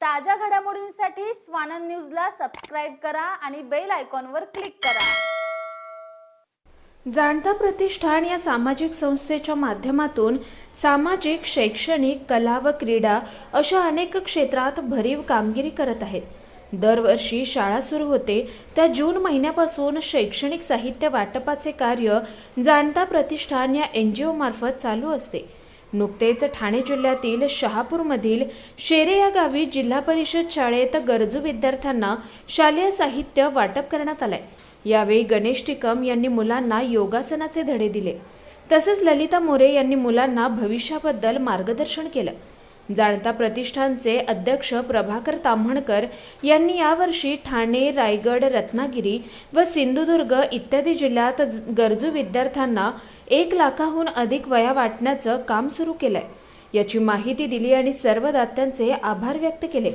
ताज्या घडामोडींसाठी स्वानंद न्यूजला सबस्क्राईब करा आणि बेल आयकॉनवर क्लिक करा. जाणता प्रतिष्ठान या सामाजिक संस्थेच्या माध्यमातून सामाजिक शैक्षणिक कला व क्रीडा अशा अनेक क्षेत्रात भरीव कामगिरी करत आहेत. दरवर्षी शाळा सुरू होते. त्या जून महिन्यापासून शैक्षणिक साहित्य वाटपाचे कार्य जाणता प्रतिष्ठान या एन जी ओमार्फत चालू असते. नुकतेच ठाणे जिल्ह्यातील शहापूरमधील शेरे या गावी जिल्हा परिषद शाळेत गरजू विद्यार्थ्यांना शालेय साहित्य वाटप करण्यात आलंय. यावेळी गणेश टिकम यांनी मुलांना योगासनाचे धडे दिले. तसेच ललिता मोरे यांनी मुलांना भविष्याबद्दल मार्गदर्शन केलं. जाणता प्रतिष्ठानचे अध्यक्ष प्रभाकर ताम्हणकर यांनी यावर्षी ठाणे रायगड रत्नागिरी व सिंधुदुर्ग इत्यादी जिल्ह्यात गरजू विद्यार्थ्यांना एक लाखाहून अधिक वया वाटण्याचं काम सुरू केलंय. याची माहिती दिली आणि सर्व दात्यांचे आभार व्यक्त केले.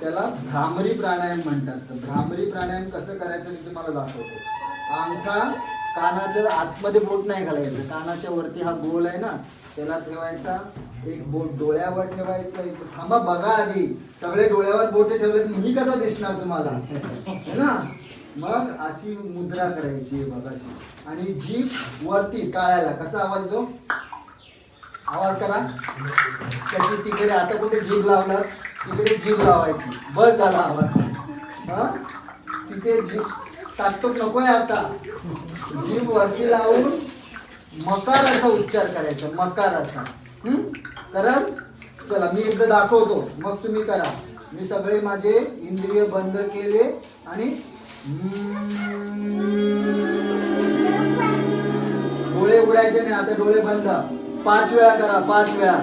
त्याला भ्रामरी प्राणायाम म्हणतात. भ्रामरी प्राणायाम कसं करायचं मी तुम्हाला दाखवतो. अंगठा कानाच्या आतमध्ये बोट नाही घालायचं. कानाच्या वरती हा गोल आहे ना त्याला ठेवायचा. एक बोट डोळ्यावर ठेवायचं एक थांबा बघा आधी. सगळे डोळ्यावर बोटे ठेवले तर मी कसा दिसणार तुम्हाला? है ना? मग अशी मुद्रा करायची आहे बघाशी. आणि जीभ वरती काळायला कसा आवाज येतो? आवाज करा. कशी तिकडे आता कुठे जीभ लावला तिकडे जीभ लावायची. बस झाला आवाज. हा? तिथे जीभ टाकटूक नकोय आता. जीभ वरती लावून मकाराचा उच्चार करायचा मकाराचा. कारण चला मी एकदा दाखवतो. मग तुम्ही करा. मी सगळे माझे इंद्रिय बंद केले आणि डोळे उघडायचे नाही आता डोळे बंद. पाच वेळा करा पाच वेळा.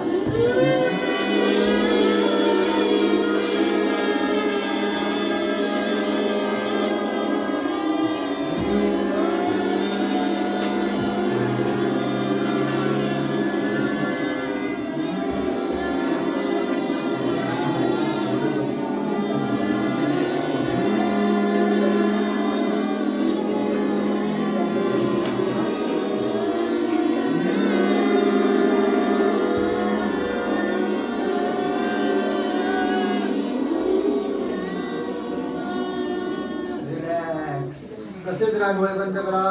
रिलॅक्स कसेच राहा डोळे बंद करा.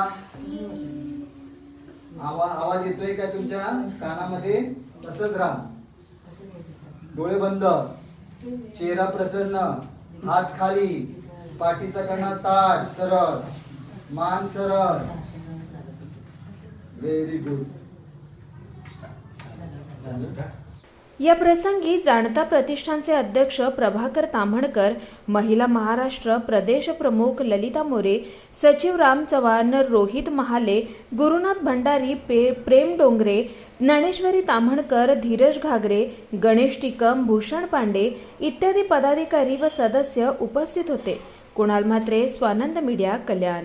आवाज आवाज येतोय का तुमच्या कानामध्ये? तसंच राहा डोळे बंद. चेहरा प्रसन्न. हात खाली. पाठीचा कणा ताट सरळ. मान सरळ. व्हेरी गुड या प्रसंगी जाणता प्रतिष्ठानचे अध्यक्ष प्रभाकर ताम्हणकर महिला महाराष्ट्र प्रदेश प्रमुख ललिता मोरे सचिव राम चव्हाण रोहित महाले गुरुनाथ भंडारी पे प्रेम डोंगरे ज्ञानेश्वरी ताम्हणकर धीरज घागरे गणेश टिकम भूषण पांडे इत्यादी पदाधिकारी व सदस्य उपस्थित होते. Kunal Mhatre Swanand media Kalyan.